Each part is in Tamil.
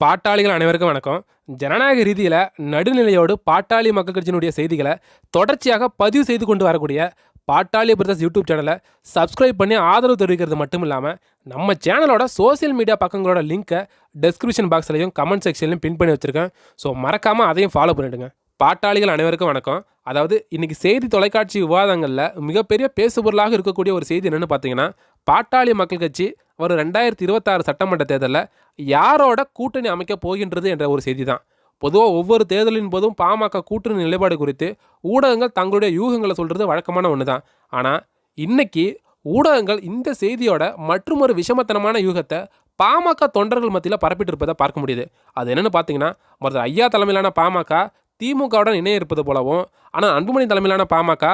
பாட்டாளிகள் அனைவருக்கும் வணக்கம். ஜனநாயக ரீதியில் நடுநிலையோடு பாட்டாளி மக்கள் கட்சியினுடைய செய்திகளை தொடர்ச்சியாக பதிவு செய்து கொண்டு வரக்கூடிய பாட்டாளி பிரதர்ஸ் யூடியூப் சேனலை சப்ஸ்கிரைப் பண்ணி ஆதரவு தெரிவிக்கிறது மட்டும் இல்லாமல் நம்ம சேனலோட சோஷியல் மீடியா பக்கங்களோட லிங்க்கை டெஸ்கிரிப்ஷன் பாக்ஸ்லையும் கமெண்ட் செக்ஷன்லையும் பின் பண்ணி வச்சுருக்கேன். ஸோ மறக்காமல் அதையும் ஃபாலோ பண்ணிவிடுங்க பாட்டாளிகள் அனைவருக்கும் வணக்கம். அதாவது இன்றைக்கி செய்தி தொலைக்காட்சி விவாதங்களில் மிகப்பெரிய பேசுபொருளாக இருக்கக்கூடிய ஒரு செய்தி என்னென்னு பார்த்தீங்கன்னா பாட்டாளி மக்கள் கட்சி வரும் ரெண்டாயிரத்தி இருபத்தாறு சட்டமன்ற தேர்தலில் யாரோட கூட்டணி அமைக்க போகின்றது என்ற ஒரு செய்தி தான் பொதுவாக ஒவ்வொரு தேர்தலின் போதும் பாமக கூட்டணி நிலைப்பாடு குறித்து ஊடகங்கள் தங்களுடைய யூகங்களை சொல்கிறது வழக்கமான ஒன்று தான் ஆனால் இன்னைக்கு ஊடகங்கள் இந்த செய்தியோட மற்றொரு விஷமத்தனமான யூகத்தை பாமக தொண்டர்கள் மத்தியில் பரப்பிட்டு இருப்பதை பார்க்க முடியுது. அது என்னென்னு பார்த்தீங்கன்னா மருத்துவர் ஐயா தலைமையிலான பாமக திமுகவுடன் இணைய இருப்பது போலவும் ஆனால் அன்புமணி தலைமையிலான பாமக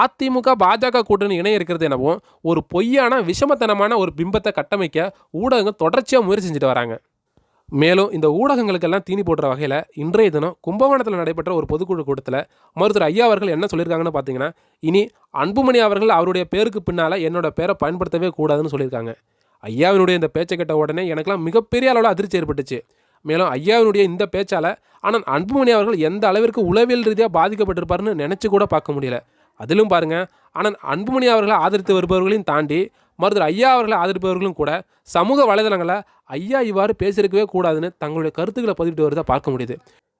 அதிமுக பாஜக கூட்டணி இணைய இருக்கிறது எனவும் ஒரு பொய்யான விஷமத்தனமான ஒரு பிம்பத்தை கட்டமைக்க ஊடகங்கள் தொடர்ச்சியாக முயற்சி செஞ்சுட்டு வராங்க. மேலும் இந்த ஊடகங்களுக்கெல்லாம் தீனி போடுற வகையில் இன்றைய தினம் கும்பகோணத்தில் நடைபெற்ற ஒரு பொதுக்குழு கூட்டத்தில் மருத்துவர் ஐயா அவர்கள் என்ன சொல்லியிருக்காங்கன்னு பார்த்தீங்கன்னா இனி அன்புமணி அவர்கள் அவருடைய பேருக்கு பின்னால் என்னோட பேரை பயன்படுத்தவே கூடாதுன்னு சொல்லியிருக்காங்க. ஐயாவினுடைய இந்த பேச்சை கேட்ட உடனே எனக்கெல்லாம் மிகப்பெரிய அளவில் அதிர்ச்சி ஏற்பட்டுச்சு. மேலும் ஐயாவினுடைய இந்த பேச்சால் ஆனால் அன்புமணி அவர்கள் எந்த அளவிற்கு உளவியல் ரீதியாக பாதிக்கப்பட்டிருப்பாருன்னு நினச்சி கூட பார்க்க முடியல. அதிலும் பாருங்க ஆனால் அன்புமணி அவர்களை ஆதரித்து வருபவர்களையும் தாண்டி மருத்துவர் ஐயா அவர்களை ஆதரிப்பவர்களும் கூட சமூக வலைதளங்களை ஐயா இவ்வாறு பேசியிருக்கவே கூடாதுன்னு தங்களுடைய கருத்துக்களை பதிவிட்டு வருவதை பார்க்க முடியுது.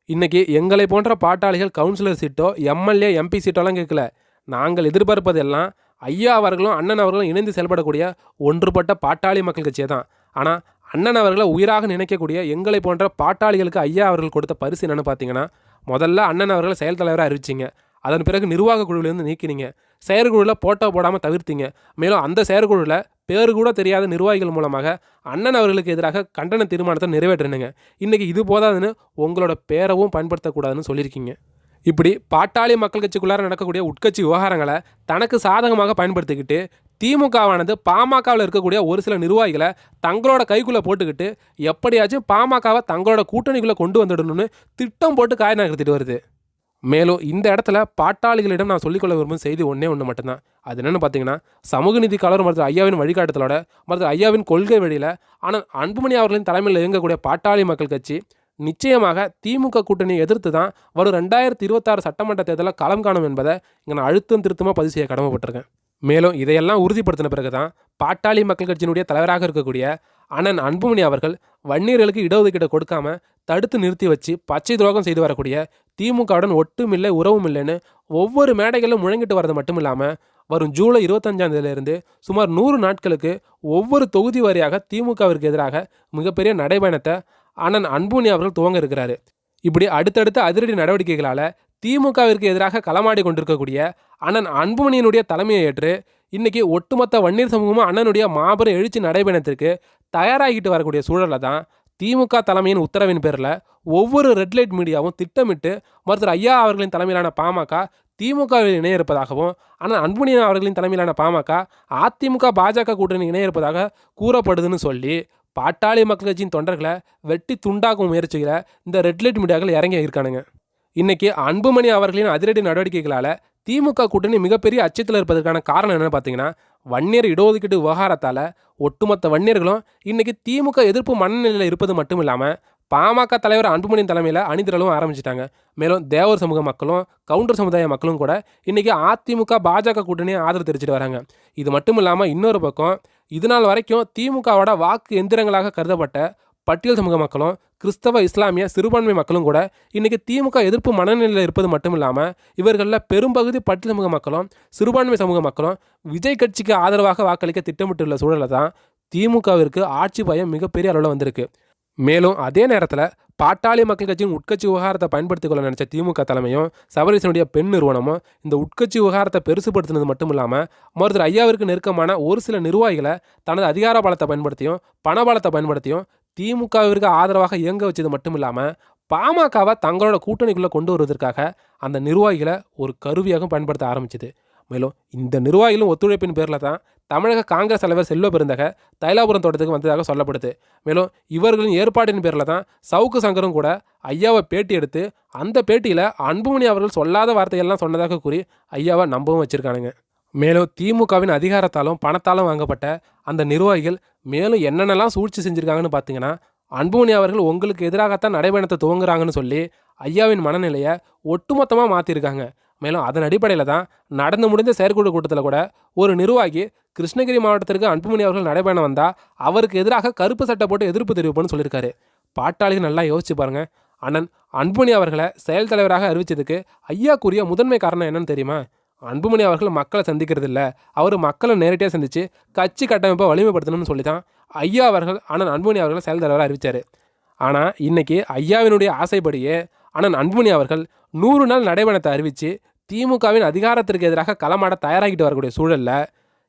இன்றைக்கி எங்களை போன்ற பாட்டாளிகள் கவுன்சிலர் சீட்டோ எம்எல்ஏ எம்பி சீட்டோலாம் கேட்கல. நாங்கள் எதிர்பார்ப்பதெல்லாம் ஐயா அவர்களும் அண்ணன் அவர்களும் இணைந்து செயல்படக்கூடிய ஒன்றுபட்ட பாட்டாளி மக்கள் கட்சியை தான் ஆனால் அண்ணன் அவர்களை உயிராக நினைக்கக்கூடிய எங்களை போன்ற பாட்டாளிகளுக்கு ஐயா அவர்கள் கொடுத்த பரிசு என்னன்னு பார்த்தீங்கன்னா முதல்ல அண்ணன் அவர்களை செயல் தலைவராக அறிவிச்சிங்க. அதன் பிறகு நிர்வாக குழுவிலேருந்து நீக்கினீங்க. செயற்குழுவில் போட்டோ போடாமல் தவிர்த்தீங்க. மேலும் அந்த செயற்குழுவில் பேர் கூட தெரியாத நிர்வாகிகள் மூலமாக அண்ணன் அவர்களுக்கு எதிராக கண்டன தீர்மானத்தை நிறைவேற்றினுங்க. இன்றைக்கி இது போதாதுன்னு உங்களோட பேரவும் பயன்படுத்தக்கூடாதுன்னு சொல்லியிருக்கீங்க. இப்படி பாட்டாளி மக்கள் கட்சிக்குள்ளார நடக்கக்கூடிய உட்கட்சி விவகாரங்களை தனக்கு சாதகமாக பயன்படுத்திக்கிட்டு திமுகவானது பாமகவில் இருக்கக்கூடிய ஒரு சில நிர்வாகிகளை தங்களோட கைக்குள்ளே போட்டுக்கிட்டு எப்படியாச்சும் பாமகவை தங்களோட கூட்டணிக்குள்ளே கொண்டு வந்துடணும்னு திட்டம் போட்டு காய நகர்த்திட்டு வருது. மேலும் இந்த இடத்துல பாட்டாளிகளிடம் நான் சொல்லிக்கொள்ள விரும்பும் செய்தி ஒன்றே ஒன்று மட்டும்தான். அது என்னென்னு பார்த்தீங்கன்னா சமூக நீதி கலர் மருத்துவ ஐயாவின் வழிகாட்டுதலோட மருத்துவ ஐயாவின் கொள்கை வழியில் ஆனால் அன்புமணி அவர்களின் தலைமையில் இயங்கக்கூடிய பாட்டாளி மக்கள் கட்சி நிச்சயமாக திமுக கூட்டணியை எதிர்த்து தான் வரும் ரெண்டாயிரத்தி இருபத்தாறு சட்டமன்ற தேர்தலில் களம் காணும் என்பதை இங்கே நான் அழுத்தம் திருத்தமாக பதிவு செய்ய கடமைப்பட்டிருக்கேன். மேலும் இதையெல்லாம் உறுதிப்படுத்தின பிறகு தான் பாட்டாளி மக்கள் கட்சியினுடைய தலைவராக இருக்கக்கூடிய அண்ணன் அன்புமணி அவர்கள் வன்னியர்களுக்கு இடஒதுக்கீடு கொடுக்காம தடுத்து நிறுத்தி வச்சு பச்சை துரோகம் செய்து வரக்கூடிய திமுகவுடன் ஒட்டுமில்லை உறவும் இல்லைன்னு ஒவ்வொரு மேடைகளிலும் முழங்கிட்டு வரது மட்டும் இல்லாமல் வரும் ஜூலை இருபத்தஞ்சாம் தேதியிலிருந்து சுமார் நூறு நாட்களுக்கு ஒவ்வொரு தொகுதி வாரியாக திமுகவிற்கு எதிராக மிகப்பெரிய நடைபயணத்தை அண்ணன் அன்புமணி அவர்கள் துவங்க இருக்கிறாரு. இப்படி அடுத்தடுத்த அதிரடி நடவடிக்கைகளால் திமுகவிற்கு எதிராக களமாடி கொண்டிருக்கக்கூடிய அண்ணன் அன்புமணியினுடைய தலைமையை ஏற்று இன்னைக்கு ஒட்டுமொத்த வன்னியர் சமூகமும் அண்ணனுடைய மாபெரும் எழுச்சி நடைபயணத்திற்கு தயாராகிட்டு வரக்கூடிய சூழலில் தான் திமுக தலைமையின் உத்தரவின் பேரில் ஒவ்வொரு ரெட் லைட் மீடியாவும் திட்டமிட்டு மருத்துவர் ஐயா அவர்களின் தலைமையிலான பாமக திமுகவில் இணைய இருப்பதாகவும் ஆனால் அன்புமணி அவர்களின் தலைமையிலான பாமக அதிமுக பாஜக கூட்டணி இணைய இருப்பதாக கூறப்படுதுன்னு சொல்லி பாட்டாளி மக்கள் கட்சியின் தொண்டர்களை வெட்டி துண்டாக்கும் முயற்சிகளை இந்த ரெட் லைட் மீடியாக்கள் இறங்கி இருக்கானுங்க இன்னைக்கு அன்புமணி அவர்களின் அதிரடி நடவடிக்கைகளால் திமுக கூட்டணி மிகப்பெரிய அச்சத்தில் இருப்பதற்கான காரணம் என்னென்னு பார்த்தீங்கன்னா வன்னியர் இடஒதுக்கீடு விவகாரத்தால் ஒட்டுமொத்த வன்னியர்களும் இன்னைக்கு திமுக எதிர்ப்பு மனநிலையில் இருப்பது மட்டும் இல்லாமல் பாமக தலைவர் அன்புமணியின் தலைமையில் அணிதிரளும் ஆரம்பிச்சிட்டாங்க. மேலும் தேவர் சமூக மக்களும் கவுண்டர் சமுதாய மக்களும் கூட இன்றைக்கி அதிமுக பாஜக கூட்டணியை ஆதரவு தெரிவிச்சிட்டு வராங்க. இது மட்டும் இல்லாமல் இன்னொரு பக்கம் இது நாள் வரைக்கும் திமுகவோட வாக்கு எந்திரங்களாக கருதப்பட்ட பட்டியல் சமூக மக்களும் கிறிஸ்தவ இஸ்லாமிய சிறுபான்மை மக்களும் கூட இன்றைக்கி திமுக எதிர்ப்பு மனநிலையில் இருப்பது மட்டும் இல்லாமல் இவர்களில் பெரும்பகுதி பட்டியல் சமூக மக்களும் சிறுபான்மை சமூக மக்களும் விஜய் கட்சிக்கு ஆதரவாக வாக்களிக்க திட்டமிட்டுள்ள சூழலில் தான் திமுகவிற்கு ஆட்சி பயம் மிகப்பெரிய அளவில் வந்திருக்கு. மேலும் அதே நேரத்தில் பாட்டாளி மக்கள் கட்சியின் உட்கட்சி விவகாரத்தை பயன்படுத்திக் கொள்ள நினைச்ச திமுக தலைமையும் சபரீசனுடைய பெண் நிறுவனமும் இந்த உட்கட்சி விவகாரத்தை பெருசுபடுத்தினது மட்டும் இல்லாமல் மருத்துவர் ஐயாவிற்கு நெருக்கமான ஒரு சில நிர்வாகிகளை தனது அதிகார பலத்தை பயன்படுத்தியும் பணபலத்தை பயன்படுத்தியும் திமுகவிற்கு ஆதரவாக இயங்க வச்சது மட்டும் இல்லாமல் பாமகவை தங்களோட கூட்டணிக்குள்ளே கொண்டு வருவதற்காக அந்த நிர்வாகிகளை ஒரு கருவியாகவும் பயன்படுத்த ஆரம்பிச்சது. மேலும் இந்த நிர்வாகிகளும் ஒத்துழைப்பின் பேரில் தான் தமிழக காங்கிரஸ் தலைவர் செல்வ பெருந்தக தைலாபுரம் தோட்டத்துக்கு வந்ததாக சொல்லப்படுது. மேலும் இவர்களின் ஏற்பாட்டின் பேரில் தான் சவுக்கு சங்கரும் கூட ஐயாவை பேட்டி எடுத்து அந்த பேட்டியில் அன்புமணி அவர்கள் சொல்லாத வார்த்தையெல்லாம் சொன்னதாக கூறி ஐயாவை நம்பவும் வச்சுருக்கானுங்க. மேலும் திமுகவின் அதிகாரத்தாலும் பணத்தாலும் வாங்கப்பட்ட அந்த நிர்வாகிகள் மேலும் என்னென்னலாம் சூழ்ச்சி செஞ்சுருக்காங்கன்னு பார்த்தீங்கன்னா அன்புமணி அவர்கள் உங்களுக்கு எதிராகத்தான் நடைபயணத்தை துவங்குறாங்கன்னு சொல்லி ஐயாவின் மனநிலையை ஒட்டுமொத்தமாக மாற்றிருக்காங்க மேலும் அதன் அடிப்படையில் தான் நடந்து முடிந்த செயற்குழு கூட்டத்தில் கூட ஒரு நிர்வாகி கிருஷ்ணகிரி மாவட்டத்திற்கு அன்புமணி அவர்கள் நடைபயணம் வந்தால் அவருக்கு எதிராக கருப்பு சட்டை போட்டு எதிர்ப்பு தெரிவிப்போன்னு சொல்லியிருக்காரு. பாட்டாளிகள் நல்லா யோசிச்சு பாருங்கள் அண்ணன் அன்புமணி அவர்களை செயல் தலைவராக அறிவித்ததுக்கு ஐயா கூறிய முதன்மை காரணம் என்னன்னு தெரியுமா? அன்புமணி அவர்கள் மக்களை சந்திக்கிறது இல்லை அவர் மக்களை நேரடியாக சந்தித்து கட்சி கட்டமைப்பை வலிமைப்படுத்தணும்னு சொல்லி தான் ஐயா அவர்கள் அண்ணன் அன்புமணி அவர்களை செயல் தலைவராக அறிவித்தார் ஆனால் இன்னைக்கு ஐயாவினுடைய ஆசைப்படியே அண்ணன் அன்புமணி அவர்கள் நூறு நாள் நடைபயணத்தை அறிவித்து திமுகவின் அதிகாரத்திற்கு எதிராக களமாட தயாராகிட்டு வரக்கூடிய சூழலில்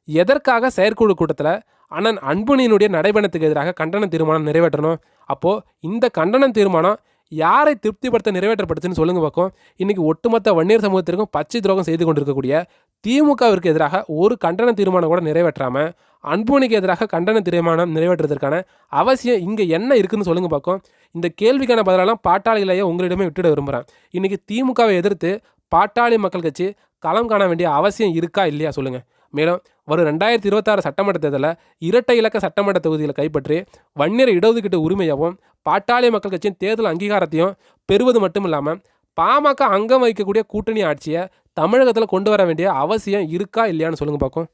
எதற்காக செயற்குழு கூட்டத்தில் அண்ணன் அன்புணியினுடைய நடைபயணத்துக்கு எதிராக கண்டன தீர்மானம் நிறைவேற்றணும்? அப்போது இந்த கண்டன தீர்மானம் யாரை திருப்திப்படுத்த நிறைவேற்றப்படுத்துன்னு சொல்லுங்க பக்கம் இன்னைக்கு ஒட்டுமொத்த வன்னியர் சமூகத்திற்கும் பச்சை துரோகம் செய்து கொண்டிருக்கக்கூடிய திமுகவிற்கு எதிராக ஒரு கண்டன தீர்மானம் கூட நிறைவேற்றாமல் அன்புமணிக்கு எதிராக கண்டன தீர்மானம் நிறைவேற்றுறதுக்கான அவசியம் இங்கே என்ன இருக்குதுன்னு சொல்லுங்க பார்க்கும். இந்த கேள்விக்கான பதிலெல்லாம் பாட்டாளிகளையே உங்களிடமே விட்டுட விரும்புகிறேன் இன்றைக்கி திமுகவை எதிர்த்து பாட்டாளி மக்கள் கட்சி களம் காண வேண்டிய அவசியம் இருக்கா இல்லையா சொல்லுங்கள் மேலும் வரும் ரெண்டாயிரத்தி இருபத்தாறு சட்டமன்ற தேர்தலில் இரட்டை இலக்க சட்டமன்ற தொகுதிகளை கைப்பற்றி வன்னியர் இடஒதுக்கீட்டு உரிமையாகவும் பாட்டாளி மக்கள் கட்சியின் தேர்தல் அங்கீகாரத்தையும் பெறுவது மட்டும் இல்லாமல் பாமக அங்கம் வகிக்கக்கூடிய கூட்டணி ஆட்சியை தமிழகத்தில் கொண்டு வர வேண்டிய அவசியம் இருக்கா இல்லையான்னு சொல்லுங்கள் பார்க்கும்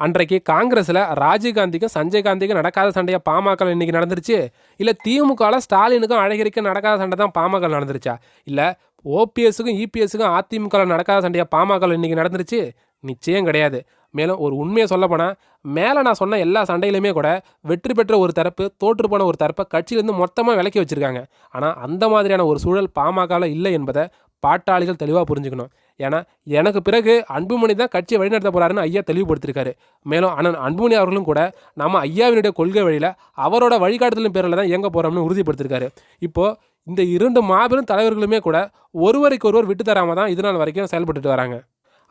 அன்றைக்கு காங்கிரஸில் ராஜீவ்காந்திக்கும் சஞ்சய் காந்திக்கும் நடக்காத சண்டையாக பாமக இன்னைக்கு நடந்துருச்சு? இல்லை திமுகவில் ஸ்டாலினுக்கும் அழகிரிக்கும் நடக்காத சண்டை தான் பாமக நடந்துருச்சா? இல்லை ஓபிஎஸ்ஸுக்கும் இபிஎஸ்ஸுக்கும் அதிமுகவில் நடக்காத சண்டையாக பாமக இன்னைக்கு நடந்துருச்சு? நிச்சயம் கிடையாது. மேலும் ஒரு உண்மையை சொல்லப்போனால் மேலே நான் சொன்ன எல்லா சண்டையிலுமே கூட வெற்றி பெற்ற ஒரு தரப்பு தோற்று போன ஒரு தரப்பை கட்சியிலேருந்து மொத்தமாக விலக்கி வச்சுருக்காங்க. ஆனால் அந்த மாதிரியான ஒரு சூழல் பாமகவில் இல்லை என்பதை பாட்டாளிகள் தெளிவாக புரிஞ்சுக்கணும். ஏன்னா எனக்கு பிறகு அன்புமணி தான் கட்சியை வழிநடத்த போறாருன்னு ஐயா தெளிவுபடுத்திருக்காரு. மேலும் அண்ணன் அன்புமணி அவர்களும் கூட நம்ம ஐயாவினுடைய கொள்கை வழியில் அவரோட வழிகாட்டுதலின் பேரில் தான் இயங்க போகிறோம்னு உறுதிப்படுத்திருக்காரு. இப்போது இந்த இரண்டு மாபெரும் தலைவர்களுமே கூட ஒருவருக்கு ஒருவர் விட்டு தராமல் தான் இது நாள் வரைக்கும் செயல்பட்டுட்டு வராங்க.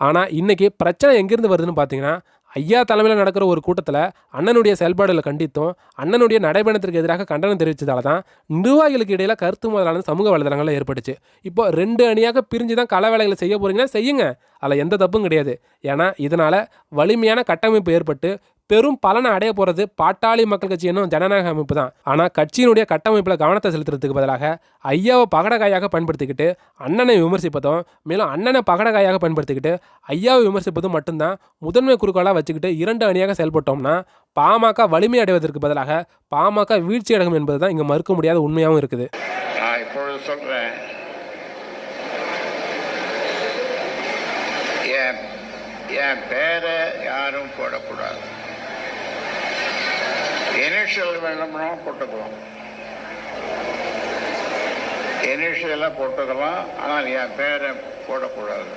ஆனால் இன்றைக்கி பிரச்சனை எங்கேருந்து வருதுன்னு பார்த்தீங்கன்னா ஐயா தலைமையில் நடக்கிற ஒரு கூட்டத்தில் அண்ணனுடைய செயல்பாடுகளை கண்டித்தும் அண்ணனுடைய நடைபயணத்திற்கு எதிராக கண்டனம் தெரிவித்ததால தான் நிர்வாகிகளுக்கு இடையில் கருத்து முதலான சமூக வலைதளங்களில் ஏற்பட்டுச்சு. இப்போ ரெண்டு அணியாக பிரிஞ்சு தான் கள வேலைகளை செய்ய போகிறீங்கன்னா செய்யுங்க. அதில் எந்த தப்பும் கிடையாது. ஏன்னா இதனால் வலிமையான கட்டமைப்பு ஏற்பட்டு பெரும் பலனை அடைய போகிறது பாட்டாளி மக்கள் கட்சி என்னும் ஜனநாயக அமைப்பு தான். ஆனால் கட்சியினுடைய கட்டமைப்பில் கவனத்தை செலுத்துறதுக்கு பதிலாக ஐயாவை பகடகாயாக பயன்படுத்திக்கிட்டு அண்ணனை விமர்சிப்பதும் மேலும் அண்ணனை பகடகாயாக பயன்படுத்திக்கிட்டு ஐயாவை விமர்சிப்பதும் மட்டும்தான் முதன்மை குறுக்கோளாக வச்சுக்கிட்டு இரண்டு அணியாக செயல்பட்டோம்னா பாமக வலிமை அடைவதற்கு பதிலாக பாமக வீழ்ச்சி அடையும் என்பது தான் இங்கே மறுக்க முடியாத உண்மையாகவும் இருக்குது. சொல்கிறேன் என் பேரை யாரும் போடக்கூடாது. இனிஷியல் வேணும்னா போட்டுக்கலாம். இனிஷியலாக போட்டுக்கலாம். ஆனால் என் பேரை போடக்கூடாது.